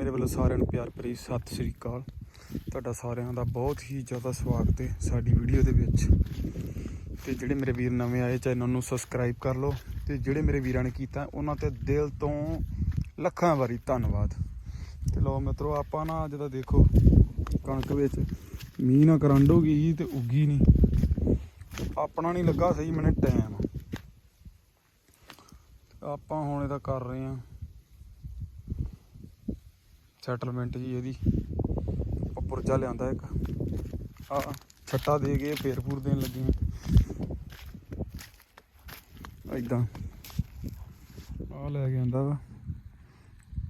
ਮੇਰੇ ਵੱਲੋਂ ਸਾਰਿਆਂ ਨੂੰ ਪਿਆਰ ਭਰੀ ਸਤਿ ਸ੍ਰੀ ਅਕਾਲ। ਤੁਹਾਡਾ ਸਾਰਿਆਂ ਦਾ ਬਹੁਤ ਹੀ ਜ਼ਿਆਦਾ ਸਵਾਗਤ ਹੈ ਸਾਡੀ ਵੀਡੀਓ ਦੇ ਵਿੱਚ। ਤੇ ਜਿਹੜੇ ਮੇਰੇ ਵੀਰ ਨਵੇਂ ਆਏ, ਚੈਨਲ ਨੂੰ ਸਬਸਕ੍ਰਾਈਬ ਕਰ ਲਓ ਤੇ ਜਿਹੜੇ ਮੇਰੇ ਵੀਰਾਂ ਨੇ ਕੀਤਾ, ਉਹਨਾਂ ਤੇ ਦਿਲ ਤੋਂ ਲੱਖਾਂ ਵਾਰੀ ਧੰਨਵਾਦ। ਤੇ ਲੋ ਮਿੱਤਰੋ, ਆਪਾਂ ਨਾ ਜਦੋਂ ਦੇਖੋ, ਕਣਕ ਵਿੱਚ ਮੀਂਹ ਨਾ ਕਰੰਡ ਹੋ ਗਈ ਤੇ ਉੱਗੀ ਨਹੀਂ। ਆਪਣਾ ਨਹੀਂ ਲੱਗਾ ਸਹੀ, ਮੈਨੂੰ ਟਾਈਮ ਆਪਾਂ ਹੁਣ ਇਹਦਾ ਕਰ ਰਹੇ ਆ ਸੈਟਲਮੈਂਟ ਜੀ ਇਹਦੀ। ਆਪਾਂ ਪੁਰਜਾ ਲਿਆਂਦਾ ਇੱਕ। ਆ ਛੱਟਾ ਦੇ ਕੇ ਫੇਰ ਫੂਰ ਦੇਣ ਲੱਗੇ ਆ ਇਦਾਂ ਆ ਲੈ ਕੇ ਆਂਦਾ ਵਾ।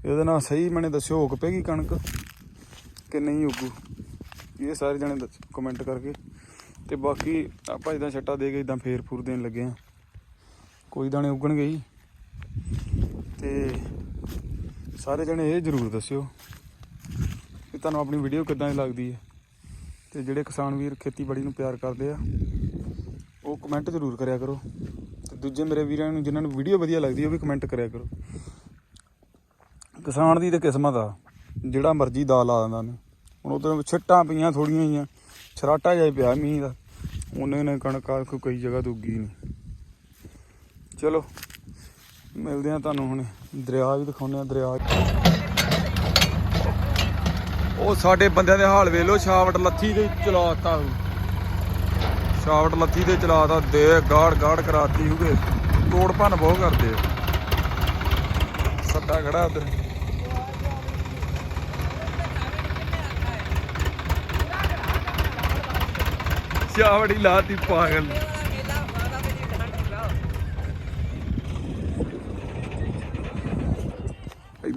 ਇਹਦੇ ਨਾਲ ਸਹੀ ਮੈਨੇ ਦੱਸਿਓ ਉਗ ਪੈਗੀ ਕਣਕ ਕਿ ਨਹੀਂ ਉਗੂ ਇਹ ਸਾਰੇ ਜਣੇ ਦੱਸ ਕਮੈਂਟ ਕਰਕੇ। ਤੇ ਬਾਕੀ ਆਪਾਂ ਇਦਾਂ ਛੱਟਾ ਦੇ ਕੇ ਇਦਾਂ ਫੇਰ ਫੂਰ ਦੇਣ ਲੱਗੇ ਆ। ਕੋਈ ਦਾਣੇ ਉਗਣਗੇ ਹੀ ਤੇ ਸਾਰੇ ਜਣੇ ਇਹ ਜ਼ਰੂਰ ਦੱਸਿਓ ਕਿ ਤੁਹਾਨੂੰ ਆਪਣੀ ਵੀਡੀਓ ਕਿੱਦਾਂ ਦੀ ਲੱਗਦੀ ਹੈ। ਤੇ ਜਿਹੜੇ ਕਿਸਾਨ ਵੀਰ ਖੇਤੀਬਾੜੀ ਨੂੰ ਪਿਆਰ ਕਰਦੇ ਆ, ਉਹ ਕਮੈਂਟ ਜ਼ਰੂਰ ਕਰਿਆ ਕਰੋ। ਤੇ ਦੂਜੇ ਮੇਰੇ ਵੀਰਾਂ ਨੂੰ ਜਿਨ੍ਹਾਂ ਨੂੰ ਵੀਡੀਓ ਵਧੀਆ ਲੱਗਦੀ ਉਹ ਵੀ ਕਮੈਂਟ ਕਰਿਆ ਕਰੋ। ਕਿਸਾਨ ਦੀ ਤੇ ਕਿਸਮਤ ਆ, ਜਿਹੜਾ ਮਰਜ਼ੀ ਦਾ ਲਾ ਦਿੰਦਾ ਨੇ ਹੁਣ ਉਧਰ ਛਿੱਟਾਂ ਪਈਆਂ ਥੋੜੀਆਂ ਜੀਆਂ, ਛਰਾਟਾ ਜਾਈ ਪਿਆ ਮੀਂਹ ਦਾ। ਉਹਨੇ ਨੇ ਕਣਕ ਆ ਕਈ ਜਗ੍ਹਾ ਦੁੱਗੀ ਉੱਗੀ ਨਹੀਂ। ਚਲੋ। ਮਿਲਦੇ ਆ ਤੁਹਾਨੂੰ ਹੁਣ। ਦਰਿਆ ਵੀ ਦਿਖਾਉਂਦੇ ਆ ਦਰਿਆ। ਉਹ ਸਾਡੇ ਬੰਦਿਆਂ ਦੇ ਹਾਲ ਵੇਲੋ ਛਾਵਟ ਲੱਥੀ ਤੇ ਚਲਾਤਾ ਉਹ। ਛਾਵਟ ਲੱਥੀ ਤੇ ਚਲਾਤਾ, ਦੇ ਗਾੜ ਗਾੜ ਕਰਾਤੀ ਹੋਗੇ ਤੋੜ ਭੰਨ ਬਹੁਤ ਕਰਦੇ ਆ। ਸੱਦਾ ਖੜਾ ਉਧਰ। ਛਾਵੜੀ ਲਾਤੀ ਪਾਗਲ।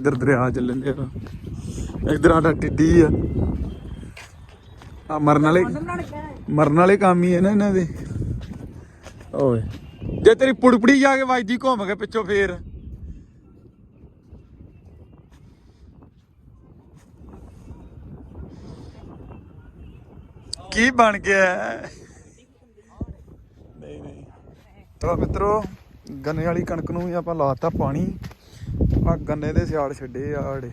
ਇੱਧਰ ਦਰਿਆ ਚੱਲਣ ਦੇ ਇੱਧਰ ਆਡਾ ਟਿੱਡੀ ਆ। ਆ ਮਰਨ ਵਾਲੇ ਮਰਨ ਵਾਲੇ ਕੰਮ ਹੀ ਹੈ ਨਾ ਇਹਨਾਂ ਦੇ। ਓਏ, ਜੇ ਤੇਰੀ ਪੁੜਪੜੀ ਜਾ ਕੇ ਵੱਜਦੀ ਘੁੰਮ ਕੇ ਪਿੱਛੋਂ ਫੇਰ। ਕੀ ਬਣ ਗਿਆ? ਨਹੀਂ ਨਹੀਂ। ਤਾਂ ਮਿੱਤਰੋ, ਗੰਨੇ ਵਾਲੀ ਕਣਕ ਨੂੰ ਵੀ ਆਪਾਂ ਲਾਤਾ ਪਾਣੀ। ਆ ਗੰਨੇ ਦੇ ਸਿਆਲ ਛੱਡੇ ਆ ਆੜੇ।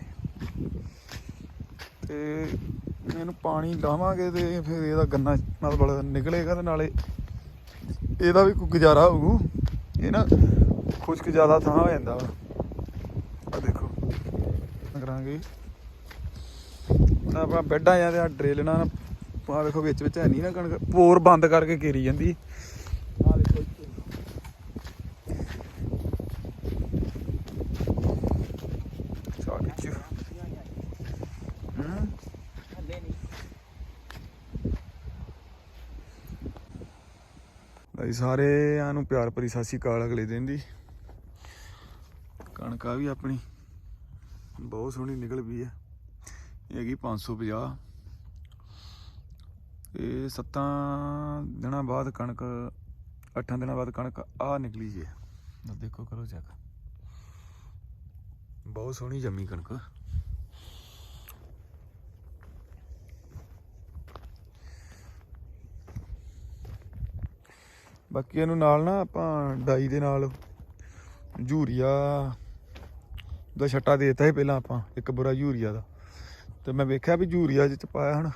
ਤੇ ਇਹਨੂੰ ਪਾਣੀ ਲਾਵਾਂਗੇ ਤੇ ਫਿਰ ਇਹਦਾ ਗੰਨਾ ਮਤਲਬ ਨਿਕਲੇਗਾ ਤੇ ਨਾਲੇ ਇਹਦਾ ਵੀ ਕੋਈ ਗੁਜ਼ਾਰਾ ਹੋਊ। ਇਹ ਨਾ ਖੁਸ਼ਕ ਜ਼ਿਆਦਾ ਥਾਂ ਹੋ ਜਾਂਦਾ ਵਾ। ਆ ਦੇਖੋ ਕਰਾਂਗੇ। ਆਪਾਂ ਬੈੱਡਾਂ ਜਾਂ ਤੇ ਆ ਡਰਿਲ ਆ ਵੇਖੋ ਵਿੱਚ ਵਿੱਚ ਹੈ ਨਹੀਂ ਨਾ ਕਣਕ ਪੋਰ ਬੰਦ ਕਰਕੇ ਘੇਰੀ ਜਾਂਦੀ ਆ ਵੇਖੋ ਇੱਥੇ ਚਾ ਖਿੱਚੋ ਹੂੰ ਭਾਈ ਸਾਰਿਆਂ ਨੂੰ ਪਿਆਰ ਭਰੀ ਸਤਿ ਸ਼੍ਰੀ ਅਕਾਲ ਅਗਲੇ ਦਿਨ ਦੀ। ਕਣਕ ਆ ਵੀ ਆਪਣੀ, ਬਹੁਤ ਸੋਹਣੀ ਨਿਕਲ ਪਈ ਹੈ ਇਹ ਹੈਗੀ 550 ਇਹ ਸੱਤਾਂ ਦਿਨਾਂ ਬਾਅਦ ਕਣਕ, ਅੱਠਾਂ ਦਿਨਾਂ ਬਾਅਦ ਕਣਕ ਆ ਨਿਕਲੀ ਜੇ। ਦੇਖੋ ਕਰੋ ਚੈੱਕ ਬਹੁਤ ਸੋਹਣੀ ਜੰਮੀ ਕਣਕ। ਬਾਕੀ ਇਹਨੂੰ ਨਾਲ ਨਾ ਆਪਾਂ ਡਾਈ ਦੇ ਨਾਲ ਯੂਰੀਆ ਦਾ ਛੱਟਾ ਦੇ ਦਿੱਤਾ ਸੀ ਪਹਿਲਾਂ ਆਪਾਂ, ਇੱਕ ਬੁਰਾ ਯੂਰੀਆ ਦਾ। ਤੇ ਮੈਂ ਵੇਖਿਆ ਵੀ ਯੂਰੀਆ ਚ ਪਾਇਆ ਹਣ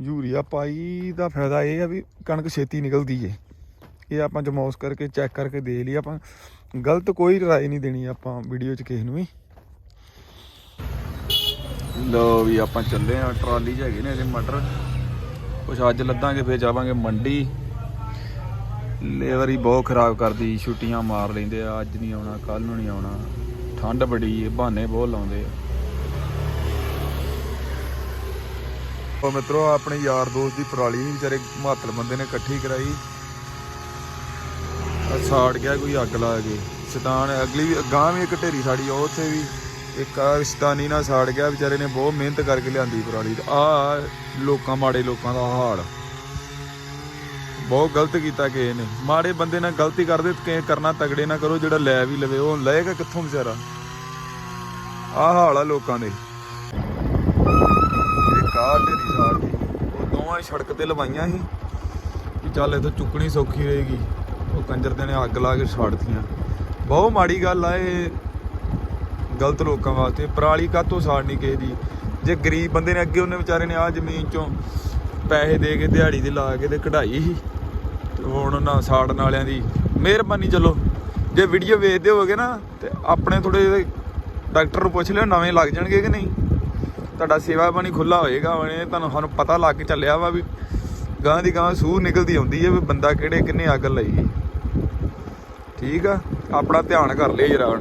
ਯੂਰੀਆ ਪਾਈ ਦਾ ਫਾਇਦਾ ਇਹ ਆ ਵੀ ਕਣਕ ਛੇਤੀ ਨਿਕਲਦੀ ਏ। ਇਹ ਆਪਾਂ ਜਮੌਸ ਕਰਕੇ ਚੈੱਕ ਕਰਕੇ ਦੇ ਲਈ, ਆਪਾਂ ਗਲਤ ਕੋਈ ਰਾਏ ਨਹੀਂ ਦੇਣੀ ਆਪਾਂ ਵੀਡੀਓ 'ਚ ਕਿਸੇ ਨੂੰ ਵੀ। ਲੋ ਵੀ ਆਪਾਂ ਚੱਲੇ ਆ, ਟਰਾਲੀ 'ਚ ਹੈਗੇ ਨੇ ਇਹਦੇ ਮਟਰ। ਕੁਛ ਅੱਜ ਲੱਦਾਂਗੇ, ਫੇਰ ਜਾਵਾਂਗੇ ਮੰਡੀ। ਲੇਬਰ ਹੀ ਬਹੁਤ ਖਰਾਬ ਕਰਦੀ, ਛੁੱਟੀਆਂ ਮਾਰ ਲੈਂਦੇ ਆ, ਅੱਜ ਨਹੀਂ ਆਉਣਾ ਕੱਲ ਨੂੰ ਨਹੀਂ ਆਉਣਾ। ਠੰਡ ਬੜੀ ਏ, ਬਹਾਨੇ ਬਹੁਤ ਲਾਉਂਦੇ ਆ। ਉਹ ਮਿੱਤਰੋ, ਆਪਣੇ ਯਾਰ ਦੋਸਤ ਦੀ ਪਰਾਲੀ ਨਹੀਂ ਵਿਚਾਰੇ ਮਾਤਲ ਬੰਦੇ ਨੇ ਇਕੱਠੀ ਕਰਾਈ। ਸਾੜ ਗਿਆ, ਕੋਈ ਅੱਗ ਲਾ ਕੇ। ਸ਼ੈਤਾਨ, ਅਗਲੀ ਵੀ ਗਾਂ ਵੀ ਇੱਕ ਢੇਰੀ ਸਾੜੀ ਉਹ ਉੱਥੇ ਵੀ। ਇੱਕ ਆ ਸ਼ੈਤਾਨੀ ਨਾਲ ਸਾੜ ਗਿਆ, ਵਿਚਾਰੇ ਨੇ ਬਹੁਤ ਮਿਹਨਤ ਕਰਕੇ ਲਿਆਂਦੀ ਪਰਾਲੀ। ਆ ਲੋਕਾਂ, ਮਾੜੇ ਲੋਕਾਂ ਦਾ ਹਾਲ। ਬਹੁਤ ਗਲਤ ਕੀਤਾ ਕਿਸੇ ਨੇ। ਮਾੜੇ ਬੰਦੇ ਨਾਲ ਗਲਤੀ ਕਰਦੇ ਤੇ ਕਰਨਾ ਤਗੜੇ ਨਾ ਕਰੋ, ਜਿਹੜਾ ਲੈ ਵੀ ਲਵੇ, ਉਹ ਲਏਗਾ ਕਿੱਥੋਂ ਵਿਚਾਰਾ? ਆਹ ਹਾਲ ਆ ਲੋਕਾਂ ਦੇ। ਇਹ ਕਾਰ ਢੇਰੀ ਸਾੜ ਦੀ ਉਹ ਦੋਵਾਂ ਸੜਕ ਤੇ ਲਵਾਈਆਂ ਸੀ ਵੀ ਚੱਲ ਇਹ ਤਾਂ ਚੁੱਕਣੀ ਸੌਖੀ ਰਹੇਗੀ। ਉਹ ਕੰਜਰ ਦੇ ਨੇ ਅੱਗ ਲਾ ਕੇ ਛਾੜਤੀਆਂ ਬਹੁਤ ਮਾੜੀ ਗੱਲ ਆ ਇਹ। ਗਲਤ ਲੋਕਾਂ ਵਾਸਤੇ। ਪਰਾਲੀ ਕਾਤੋਂ ਸਾੜਨੀ ਕਿਸੇ ਦੀ? ਜੇ ਗਰੀਬ ਬੰਦੇ ਨੇ ਅੱਗੇ ਉਹਨੇ ਵਿਚਾਰੇ ਨੇ ਆ ਜ਼ਮੀਨ ਚੋਂ ਪੈਸੇ ਦੇ ਕੇ ਦਿਹਾੜੀ ਦੇ ਲਾ ਕੇ ਤੇ ਕਢਾਈ ਸੀ। ਹੁਣ ਉਹਨਾਂ ਸਾੜਨ ਵਾਲਿਆਂ ਦੀ। ਮਿਹਰਬਾਨੀ ਚਲੋ। ਜੇ ਵੀਡੀਓ ਵੇਖਦੇ ਹੋਗੇ ਨਾ, ਤੇ ਆਪਣੇ ਥੋੜੇ ਜਿਹੇ ਡਾਕਟਰ ਨੂੰ ਪੁੱਛ ਲਿਓ, ਨਵੇਂ ਲੱਗ ਜਾਣਗੇ ਕਿ ਨਹੀਂ। ਤੁਹਾਡਾ ਸੇਵਾ ਪਾਣੀ ਖੁੱਲਾ ਹੋਏਗਾ ਉਹਨੇ ਤੁਹਾਨੂੰ ਸਾਨੂੰ ਪਤਾ ਲੱਗ ਕੇ ਚੱਲਿਆ ਵਾ ਵੀ ਗਾਂ ਦੀ ਗਾਂ ਸੂਹ ਨਿਕਲਦੀ ਆਉਂਦੀ ਹੈ ਵੀ ਬੰਦਾ ਕਿਹੜੇ ਕਿੰਨੇ ਅੱਗ ਲਈ। ਠੀਕ ਆ? ਆਪਣਾ ਧਿਆਨ ਕਰ ਲਿਆ ਜਰਾ ਹੁਣ।